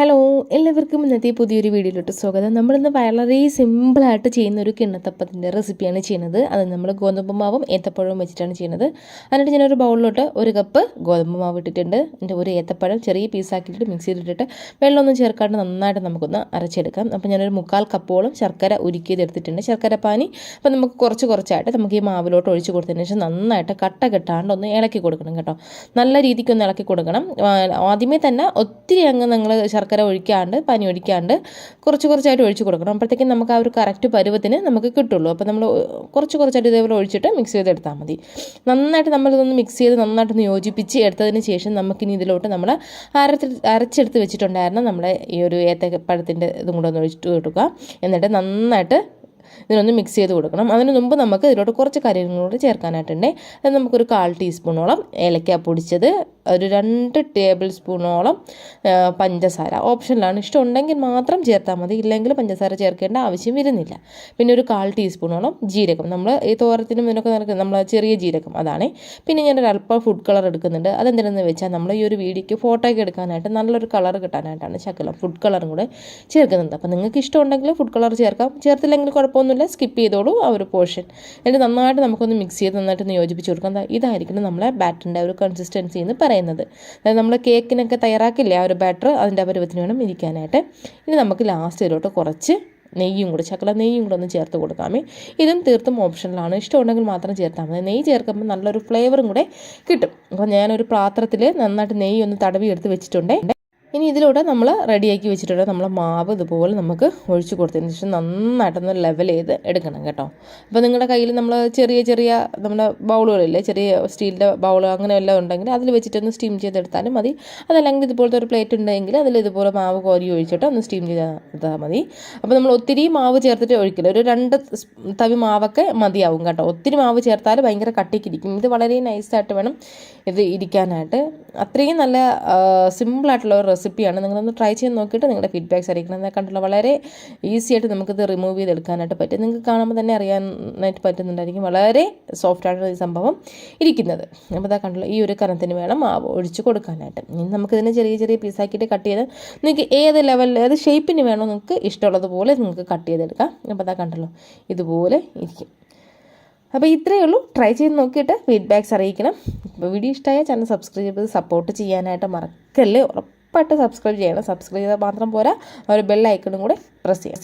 Hello എല്ലാവർക്കും ഇന്നത്തെ പുതിയൊരു വീഡിയോയിലോട്ട് സ്വാഗതം. നമ്മളിന്ന് വളരെ സിമ്പിളായിട്ട് ചെയ്യുന്ന ഒരു കിണ്ണത്തപ്പത്തിന്റെ റെസിപ്പിയാണ് ചെയ്യുന്നത്. അത് നമ്മൾ ഗോതമ്പ് മാവും ഏത്തപ്പഴവും വെച്ചിട്ടാണ് ചെയ്യുന്നത്. എന്നിട്ട് ഞാനൊരു ബൗളിലോട്ട് ഒരു കപ്പ് ഗോതമ്പ് മാവ് ഇട്ടിട്ടുണ്ട്. എന്റെ ഒരു ഏത്തപ്പഴം ചെറിയ പീസാക്കിയിട്ട് മിക്സിയിലിട്ടിട്ട് വെള്ളമൊന്നും ചേർക്കാണ്ട് നന്നായിട്ട് നമുക്കൊന്ന് അരച്ചെടുക്കാം. അപ്പോൾ ഞാനൊരു മുക്കാൽ കപ്പോളം ശർക്കര ഉരുക്കിയത് എടുത്തിട്ടുണ്ട് ശർക്കര പാനി. അപ്പോൾ നമുക്ക് കുറച്ച് കുറച്ചായിട്ട് നമുക്ക് ഈ മാവിലോട്ട് ഒഴിച്ച് കൊടുത്തതിന് ശേഷം നന്നായിട്ട് കട്ട കെട്ടാണ്ട് ഒന്ന് ഇളക്കി കൊടുക്കണം കേട്ടോ. നല്ല രീതിക്കൊന്ന് ഇളക്കി കൊടുക്കണം. ആദ്യമേ തന്നെ ഒത്തിരി അങ്ങ് നിങ്ങൾ ശർക്കര ഒഴിക്കാണ്ട് പനി ഒഴിക്കാണ്ട് കുറച്ച് കുറച്ചായിട്ട് ഒഴിച്ച് കൊടുക്കണം. അപ്പോഴത്തേക്കും നമുക്ക് ആ ഒരു കറക്റ്റ് പരുവത്തിന് നമുക്ക് കിട്ടുള്ളൂ. അപ്പോൾ നമ്മൾ കുറച്ച് കുറച്ചായിട്ട് ഇതേപോലെ ഒഴിച്ചിട്ട് മിക്സ് ചെയ്തെടുത്താൽ മതി. നന്നായിട്ട് നമ്മളിതൊന്ന് മിക്സ് ചെയ്ത് നന്നായിട്ടൊന്ന് യോജിപ്പിച്ച് എടുത്തതിന് ശേഷം നമുക്കിനി ഇതിലോട്ട് നമ്മൾ അരച്ച് അരച്ചെടുത്ത് വെച്ചിട്ടുണ്ടായിരുന്ന നമ്മുടെ ഈ ഒരു ഏത്തപ്പഴത്തിന്റെ ഇതും കൂടെ ഒന്ന് ഒഴിച്ചിട്ട് കൊടുക്കുക. എന്നിട്ട് നന്നായിട്ട് ഇതിനൊന്ന് മിക്സ് ചെയ്ത് കൊടുക്കണം. അതിന് മുമ്പ് നമുക്ക് ഇതിലോട്ട് കുറച്ച് കാര്യങ്ങളോട് ചേർക്കാനായിട്ടുണ്ട്. അത് നമുക്കൊരു കാൽ ടീസ്പൂണോളം ഏലക്ക പൊടിച്ചത് ഒരു രണ്ട് ടേബിൾ സ്പൂണോളം പഞ്ചസാര. ഓപ്ഷനിലാണ്. ഇഷ്ടമുണ്ടെങ്കിൽ മാത്രം ചേർത്താൽ മതി. ഇല്ലെങ്കിൽ പഞ്ചസാര ചേർക്കേണ്ട ആവശ്യം വരുന്നില്ല. പിന്നെ ഒരു കാൽ ടീസ്പൂണോളം ജീരകം. നമ്മൾ ഈ തോരത്തിനും ഇതിനൊക്കെ നടക്കുന്ന നമ്മൾ ചെറിയ ജീരകം അതാണ്. പിന്നെ ഞാനൊരു അല്പം ഫുഡ് കളർ എടുക്കുന്നുണ്ട്. അതെന്തിനെന്ന് വെച്ചാൽ നമ്മൾ ഈ ഒരു വീഡിയോക്ക് ഫോട്ടോയ്ക്ക് എടുക്കാനായിട്ട് നല്ലൊരു കളർ കിട്ടാനായിട്ടാണ് ശകലം ഫുഡ് കളറും കൂടെ ചേർക്കുന്നത് അപ്പോൾ നിങ്ങൾക്ക് ഇഷ്ടമുണ്ടെങ്കിൽ ഫുഡ് കളർ ചേർക്കാം. ചേർത്തില്ലെങ്കിൽ കുഴപ്പമൊന്നുമില്ല സ്കിപ്പ് ചെയ്തോളൂ ആ ഒരു പോർഷൻ എന്നിട്ട് നന്നായിട്ട് നമുക്കൊന്ന് മിക്സ് ചെയ്ത് നന്നായിട്ട് യോജിപ്പിച്ച് കൊടുക്കാം. ഇതായിരിക്കണം നമ്മളെ ബാറ്ററിന്റെ ഒരു കൺസിസ്റ്റൻസി എന്ന് പറയുന്നത്. അതായത് നമ്മൾ കേക്കിനൊക്കെ തയ്യാറാക്കില്ലേ ആ ഒരു ബാറ്റർ അതിന്റെ പരുവത്തിന് വേണം ഇരിക്കാനായിട്ട്. ഇനി നമുക്ക് ലാസ്റ്റ് ഇതിലോട്ട് കുറച്ച് നെയ്യും കൂടെ ചക്കല നെയ്യും കൂടെ ഒന്ന് ചേർത്ത് കൊടുക്കാമേ ഇതും തീർത്തും ഓപ്ഷനിലാണ് ഇഷ്ടമുണ്ടെങ്കിൽ മാത്രം ചേർത്താൽ മതി. നെയ്യ് ചേർക്കുമ്പോൾ നല്ലൊരു ഫ്ലേവറും കൂടെ കിട്ടും. അപ്പോൾ ഞാനൊരു പാത്രത്തിൽ നന്നായിട്ട് നെയ്യ് ഒന്ന് തടവി എടുത്ത് വെച്ചിട്ടുണ്ട്. ഇനി ഇതിലൂടെ നമ്മൾ റെഡിയാക്കി വെച്ചിട്ടുണ്ട്. നമ്മൾ മാവ് ഇതുപോലെ നമുക്ക് ഒഴിച്ച് കൊടുത്തതിന് ശേഷം നന്നായിട്ടൊന്ന് ലെവൽ ചെയ്ത് എടുക്കണം കേട്ടോ. അപ്പോൾ നിങ്ങളുടെ കയ്യിൽ നമ്മൾ ചെറിയ ചെറിയ നമ്മുടെ ബൗളുകളില്ലേ ചെറിയ സ്റ്റീലിന്റെ ബൗൾ അങ്ങനെ എല്ലാം ഉണ്ടെങ്കിൽ അതിൽ വെച്ചിട്ടൊന്ന് സ്റ്റീം ചെയ്തെടുത്താലും മതി. അതല്ലെങ്കിൽ ഇതുപോലത്തെ ഒരു പ്ലേറ്റ് ഉണ്ടെങ്കിൽ അതിൽ ഇതുപോലെ മാവ് കോരി ഒഴിച്ചിട്ട് ഒന്ന് സ്റ്റീം ചെയ്താൽ മതി. അപ്പോൾ നമ്മൾ ഒത്തിരി മാവ് ചേർത്തിട്ട് ഒഴിക്കില്ല. ഒരു രണ്ട് തവി മാവൊക്കെ മതിയാവും കേട്ടോ. ഒത്തിരി മാവ് ചേർത്താൽ ഭയങ്കര കട്ടിക്കിരിക്കും. ഇത് വളരെ നൈസായിട്ട് വേണം ഇത് ഇരിക്കാനായിട്ട്. അത്രയും നല്ല സിമ്പിളായിട്ടുള്ള ഒരു റെസിപ്പിയാണ്. നിങ്ങളൊന്ന് ട്രൈ ചെയ്ത് നോക്കിയിട്ട് നിങ്ങളുടെ ഫീഡ്ബാക്ക്സ് അറിയിക്കണം. കണ്ടുള്ള വളരെ ഈസി ആയിട്ട് നമുക്കിത് റിമൂവ് ചെയ്തെടുക്കാനായിട്ട് പറ്റും. നിങ്ങൾക്ക് കാണുമ്പോൾ തന്നെ അറിയാനായിട്ട് പറ്റുന്നുണ്ടായിരിക്കും വളരെ സോഫ്റ്റാണ് ഈ സംഭവം ഇരിക്കുന്നത്. അപ്പോൾ അതാ കണ്ടുള്ള ഈ ഒരു കനത്തിന് വേണം മാവ് ഒഴിച്ച് കൊടുക്കാനായിട്ട്. ഇനി നമുക്കിതിനെ ചെറിയ ചെറിയ പീസാക്കിയിട്ട് കട്ട് ചെയ്ത് നിങ്ങൾക്ക് ഏത് ലെവലിൽ ഏത് ഷേപ്പിന് വേണോ നിങ്ങൾക്ക് ഇഷ്ടമുള്ളതുപോലെ നിങ്ങൾക്ക് കട്ട് ചെയ്തെടുക്കാം. അപ്പോൾ അതാ കണ്ടല്ലോ ഇതുപോലെ ഇരിക്കും. അപ്പോൾ ഇത്രയേ ഉള്ളൂ. ട്രൈ ചെയ്ത് നോക്കിയിട്ട് ഫീഡ്ബാക്ക്സ് അറിയിക്കണം. വീഡിയോ ഇഷ്ടമായ ചാനൽ സബ്സ്ക്രൈബ് ചെയ്ത് സപ്പോർട്ട് ചെയ്യാനായിട്ട് മറക്കല്ലേ ഉറപ്പായിട്ട് സബ്സ്ക്രൈബ് ചെയ്യണം. സബ്സ്ക്രൈബ് ചെയ്താൽ മാത്രം പോരാ. ഒരു ബെൽ ഐക്കണും കൂടെ പ്രസ് ചെയ്യാം.